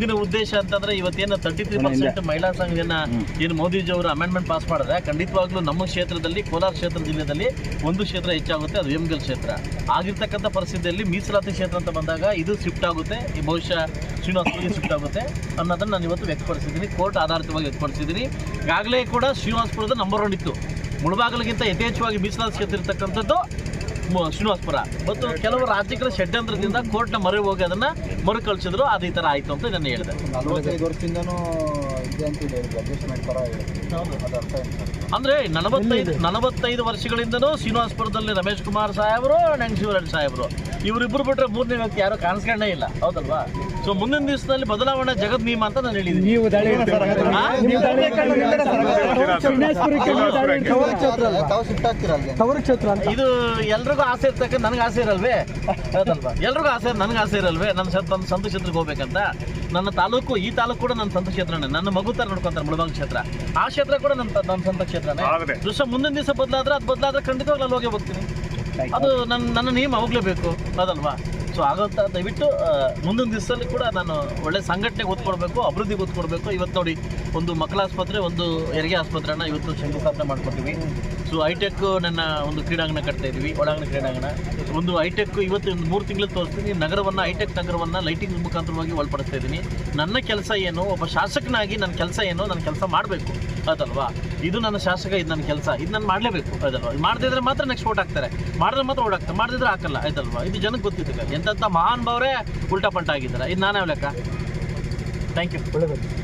ಹಿಂದಿನ ಉದ್ದೇಶ ಅಂತಂದ್ರೆ ಇವತ್ತೇನು ತರ್ಟಿ ತ್ರೀ ಪರ್ಸೆಂಟ್ ಮಹಿಳಾ ಸಂಘದನ್ನ ಏನು ಮೋದಿಜಿ ಅವರು ಅಮೆಂಡ್ಮೆಂಟ್ ಪಾಸ್ ಮಾಡಿದ್ರೆ ಖಂಡಿತವಾಗ್ಲೂ ನಮ್ಮ ಕ್ಷೇತ್ರದಲ್ಲಿ ಕೋಲಾರ ಕ್ಷೇತ್ರ ಜಿಲ್ಲೆಯಲ್ಲಿ ಒಂದು ಕ್ಷೇತ್ರ ಹೆಚ್ಚಾಗುತ್ತೆ ಅದು ವೇಮಗಲ್ ಕ್ಷೇತ್ರ. ಆಗಿರ್ತಕ್ಕಂಥ ಪರಿಸ್ಥಿತಿಯಲ್ಲಿ ಮೀಸಲಾತಿ ಕ್ಷೇತ್ರ ಅಂತ ಬಂದಾಗ ಇದು ಶಿಫ್ಟ್ ಆಗುತ್ತೆ ಈ ಬಹುಶಃ ಶ್ರೀನಿವಾಸಪುರಿಗೆ ಶಿಫ್ಟ್ ಆಗುತ್ತೆ ಅನ್ನೋದನ್ನ ನಾನು ಇವತ್ತು ವ್ಯಕ್ತಪಡಿಸಿದ್ದೀನಿ ಕೋರ್ಟ್ ಆಧಾರಿತವಾಗಿ ವ್ಯಕ್ತಪಡಿಸಿದ್ದೀನಿ. ಈಗಾಗಲೇ ಕೂಡ ಶ್ರೀನಿವಾಸಪುರದ ನಂಬರ್ ಒನ್ ಇತ್ತು. ಮುಳಬಾಗಲಿಗಿಂತ ಯಥೇಚ್ಛವಾಗಿ ಮೀಸಲಾತಿ ಕ್ಷೇತ್ರ ಇರ್ತಕ್ಕಂಥದ್ದು ಶ್ರೀನಿವಾಸಪುರ. ಮತ್ತು ಕೆಲವು ರಾಜಕೀಯ ಷಡ್ಯಂತ್ರದಿಂದ ಕೋರ್ಟ್ನ ಮೊರೆ ಹೋಗಿ ಅದನ್ನ ಮರುಕಳಿಸಿದ್ರು. ಅದು ಈ ಥರ ಆಯಿತು ಅಂತ ನಾನು ಹೇಳಿದೆ. ಅಂದರೆ ನಲವತ್ತೈದು ನಲವತ್ತೈದು ವರ್ಷಗಳಿಂದನೂ ಶ್ರೀನಿವಾಸಪುರದಲ್ಲಿ ರಮೇಶ್ ಕುಮಾರ್ ಸಾಹೇಬರು ಅಂಡ್ ಶಿವರಾಜ್ ಸಾಹೇಬರು. ಇವರಿಬ್ಬರು ಬಿಟ್ರೆ ಮೂರನೇ ವ್ಯಕ್ತಿ ಯಾರು ಕಾಣಿಸ್ಕೊಂಡೇ ಇಲ್ಲ. ಹೌದಲ್ವಾ? ಸೊ ಮುಂದಿನ ದಿವಸದಲ್ಲಿ ಬದಲಾವಣೆ ಜಗದ್ ನಿಯಮ ಅಂತ ನಾನು ಹೇಳಿದ್ದೀನಿ. ನೀವು ದಾಳಿ ಇದು ಎಲ್ರಿಗೂ ಆಸೆ ಇರ್ತಕ್ಕ ನನಗೆ ಆಸೆ ಇರಲ್ವೇ? ಹೌದಲ್ವಾ ಎಲ್ರಿಗೂ ಆಸೆ ನನಗೆ ಆಸೆ ಇರಲ್ವೇ? ನನ್ನ ನನ್ನ ಸ್ವಂತ ಕ್ಷೇತ್ರಕ್ಕೆ ಹೋಗ್ಬೇಕಂತ? ನನ್ನ ತಾಲೂಕು ಈ ತಾಲೂಕು ಕೂಡ ನನ್ನ ಸಂತ ಕ್ಷೇತ್ರನೇ. ನನ್ನ ಮಗು ತರ ನೋಡ್ಕೊಂತಾರೆ ಮುಳಬಾಗ ಕ್ಷೇತ್ರ. ಆ ಕ್ಷೇತ್ರ ಕೂಡ ನನ್ನ ನನ್ನ ಸ್ವಂತ ಕ್ಷೇತ್ರನೇ. ದೃಶ್ಯ ಮುಂದಿನ ದಿವಸ ಬದಲಾದ್ರೆ ಅದು ಬದಲಾದ್ರೆ ಖಂಡಿತವಾಗ್ಲೂ ಅಲ್ಲಿ ಹೋಗಿ ಹೋಗ್ತೀನಿ. ಅದು ನನ್ನ ನನ್ನ ನಿಯಮ ಹೋಗ್ಲೇಬೇಕು. ಹೌದಲ್ವಾ? ಸೊ ಹಾಗಂತ ದಯವಿಟ್ಟು ಮುಂದಿನ ದಿವಸದಲ್ಲಿ ಕೂಡ ನಾನು ಒಳ್ಳೆ ಸಂಘಟನೆಗೆ ಒತ್ತು ಕೊಡಬೇಕು ಅಭಿವೃದ್ಧಿಗೆ ಇವತ್ತು ನೋಡಿ, ಒಂದು ಮಕ್ಕಳ ಆಸ್ಪತ್ರೆ, ಒಂದು ಹೆರಿಗೆ ಆಸ್ಪತ್ರೆನ ಇವತ್ತು ಶಂಕುಸ್ಥಾಪನೆ ಮಾಡ್ಕೊತೀವಿ ಸೊ ಹೈಟೆಕ್ ನನ್ನ ಒಂದು ಕ್ರೀಡಾಂಗಣ ಕಟ್ತಾ ಇದ್ದೀವಿ, ಒಳಾಂಗಣ ಕ್ರೀಡಾಂಗಣ. ಒಂದು ಹೈಟೆಕ್ ಇವತ್ತು ಒಂದು ಮೂರು ತಿಂಗಳು ತೋರಿಸ್ತೀನಿ. ನಗರವನ್ನು, ಹೈಟೆಕ್ ನಗರವನ್ನು ಲೈಟಿಂಗ್ ಮುಖಾಂತರವಾಗಿ ಒಳಪಡಿಸ್ತಾ ಇದ್ದೀನಿ. ನನ್ನ ಕೆಲಸ ಏನು? ಒಬ್ಬ ಶಾಸಕನಾಗಿ ನನ್ನ ಕೆಲಸ ಏನು? ನನ್ನ ಕೆಲಸ ಮಾಡಬೇಕು. ಅದಲ್ವಾ? ಇದು ನನ್ನ ಶಾಸಕ, ಇದು ನನ್ನ ಕೆಲಸ. ಇದು ನಾನು ಮಾಡಲೇಬೇಕು. ಅದಲ್ವಾ? ಮಾಡದಿದ್ರೆ ಮಾತ್ರ ನೆಕ್ಸ್ಟ್ ಓಟ್ ಹಾಕ್ತಾರೆ. ಮಾಡಿದ್ರೆ ಮಾತ್ರ ಓಡಾಕ್ತಾರೆ ಮಾಡಿದ್ರೆ ಹಾಕಲ್ಲ. ಆಯ್ತಲ್ವಾ ಇದು ಜನಕ್ಕೆ ಗೊತ್ತಿತ್ತು ಎಂತೆಂಥ ಮಹಾನ್ ಭಾವರೇ ಉಲ್ಟಾ ಪಂಟ ಆಗಿದ್ದಾರೆ. ಇದು ನಾನೇ ಲೆಕ್ಕ. ಥ್ಯಾಂಕ್ ಯು ಒಳ್ಳೆಯದು